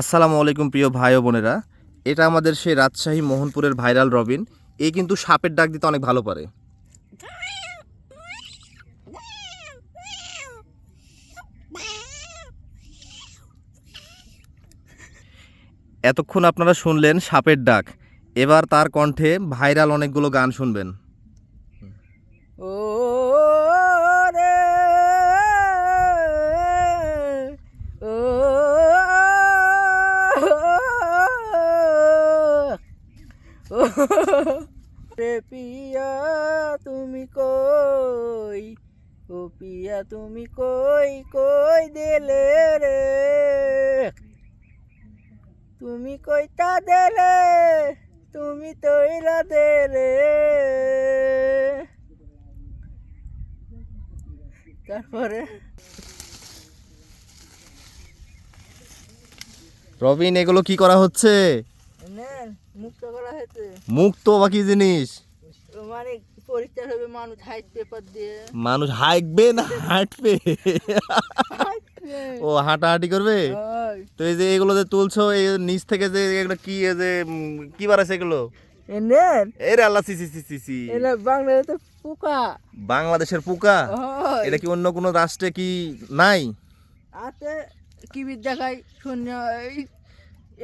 আসসালামু আলাইকুম প্রিয় ভাই ও বোনেরা। এটা আমাদের সেই রাজশাহী মোহনপুরের ভাইরাল রবিন। এ কিন্তু সাপের ডাক দিতে অনেক ভালো পারে। এতক্ষণ আপনারা শুনলেন সাপের ডাক। এবার তার কণ্ঠে ভাইরাল অনেকগুলো গান শুনবেন। ও রে পিয়া তুমি কই? ও পিয়া তুমি কই? কই দেলে রে? তুমি কইতা দেলে তুমি তৈরা দেলে তারপরে? রবিন এগুলো কি করা হচ্ছে? মুক্ত হয়েছে। মুক্ত বা কি জিনিস। মানে পরীক্ষা হবে মানুষ হাইট পেপার দিয়ে। মানুষ হাঁকবে না হাঁটবে? ও হাঁটাহাঁটি করবে? তো এই যে এগুলো যে তুলছো এই নিচ থেকে যে এগুলো কি যে কি বাড়াছে এগুলো? এ নেন এই রে আল্লাহ সি সি সি সি সি। এটা বাংলাদেশে পোকা। বাংলাদেশের পোকা? এটা কি অন্য কোনো রাষ্ট্রে কি নাই? আতে কি বিদ্যা খাই শূন্য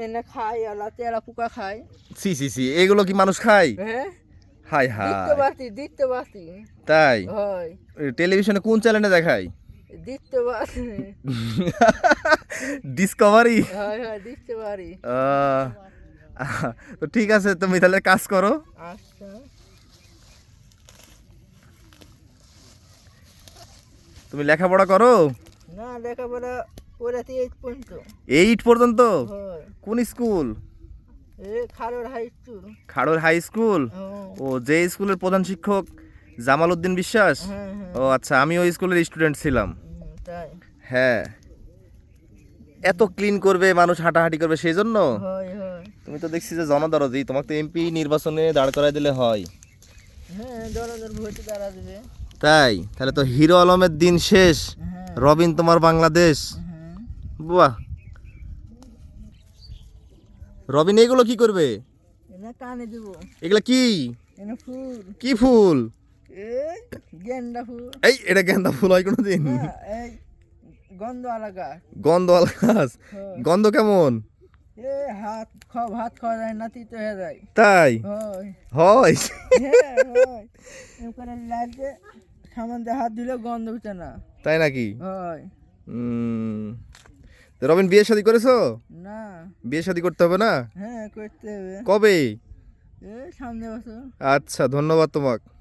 এনে খাই আলা তেরা পোকা খাই সি সি সি এগুলো কি মানুষ খায়? হ্যাঁ হাই হাই। পারতি দিতে পারতি তাই? হয়। টেলিভিশনে কোন চ্যানেলে দেখায়? পারতি ডিসকভারি হয় হয় দিতে পারি তো ঠিক আছে তুমি তাহলে কাজ করো। আচ্ছা। তুমি লেখাপড়া করো? না লেখাপড়া পর্যন্ত। এইট পর্যন্ত? কোন স্কুল এ high school Kharar high school ও। যে স্কুলের প্রধান শিক্ষক জামাল উদ্দিন বিশ্বাস? হ্যাঁ হ্যাঁ। ও আচ্ছা আমি ওই স্কুলের স্টুডেন্ট ছিলাম। হ্যাঁ। এত ক্লিন করবে মানুষ হাঁটাহাঁটি করবে সেই জন্য? তুমি তো দেখছি যে জনদরদি তোমাকে তো এমপি নির্বাচনে দাঁড় করাই দিলে হয়। হ্যাঁ তাই তাহলে তো হিরো আলমের দিন শেষ। রবিন তোমার বাংলাদেশ। বাহ। রবিন এগুলো কি করবে? কানে দেব। এগুলো কি? ফুল। কি ফুল? এই এটা গেন্দা ফুল হয় কোনোদিন। হ্যাঁ, এই গন্ধ আলাগা গন্ধ গাছ। গন্ধ কেমন? এ হাত খাওয়া ভাত খাওয়া যায় না তিতে হয়ে যায়। তাই? হয়। হয়? হ্যাঁ হয়। লাগছে সামান হাত দিলে গন্ধ উঠে না। তাই নাকি? হয়। রবিন বিয়ে শাদী করেছ? না। বিয়ে শাদী করতে হবে না? হ্যাঁ করতে হবে। কবে? সামনে বছর। আচ্ছা ধন্যবাদ তোমাক।